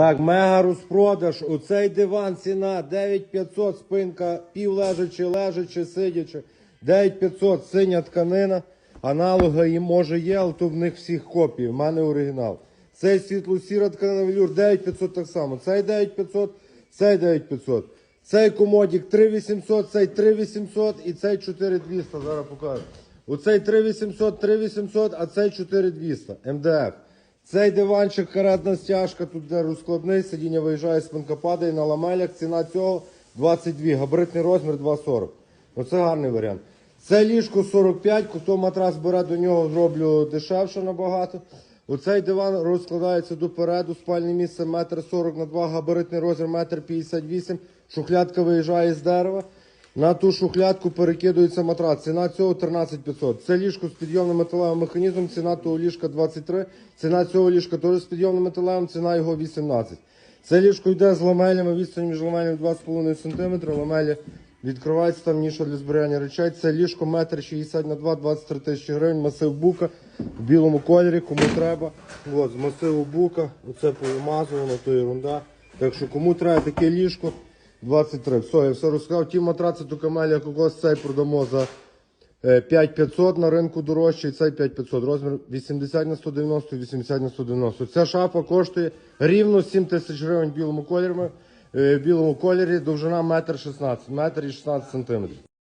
Так, мега розпродаж. Оцей диван ціна 9500, спинка пів лежачи, лежачи, сидячи. 9500, синя тканина. Аналоги їм може є, але то в них всіх копії. В мене оригінал. Цей світло-сіра тканина велюр 9500 так само. Цей 9500, цей 9500. Цей комодік 3800, цей 3800 і цей 4200. Зараз покажу. Оцей 3800, 3800, а цей 4200. МДФ. Цей диванчик, каретна стяжка, тут де розкладний, сидіння виїжджає, спинка падає на ламелях. Ціна цього 22, габаритний розмір 2,40. Оце гарний варіант. Це ліжко 45, хто матрас бере до нього, зроблю дешевше набагато. Оцей диван розкладається допереду, спальне місце 1,40 на 2, габаритний розмір 1,58 м. Шухлядка виїжджає з дерева. На ту шухлядку перекидується матрац. Ціна цього 13 500. Це ліжко з підйомним металевим механізмом, ціна того ліжка 23. Ціна цього ліжка теж з підйомним металевим, ціна його 18. Це ліжко йде з ламелями, відстань між ламелями 2,5 см. Ламелі відкриваються, там ніша для зберігання речей. Це ліжко 1,60 на 2, 23 тисячі гривень, масив бука в білому кольорі, кому треба. От, з масиву бука, оце повимазувано, то ерунда. Так що кому треба таке ліжко, 23. Все, я все розказав. Ті матраци до камелія кокос цей продамо за е, 5500 на ринку дорожчий, цей 5500. Розмір 80 на 190, 80 на 190. Ця шафа коштує рівно 7 тисяч гривень білому кольорі. е, білому кольорі довжина 1,16 м, 1,16 см.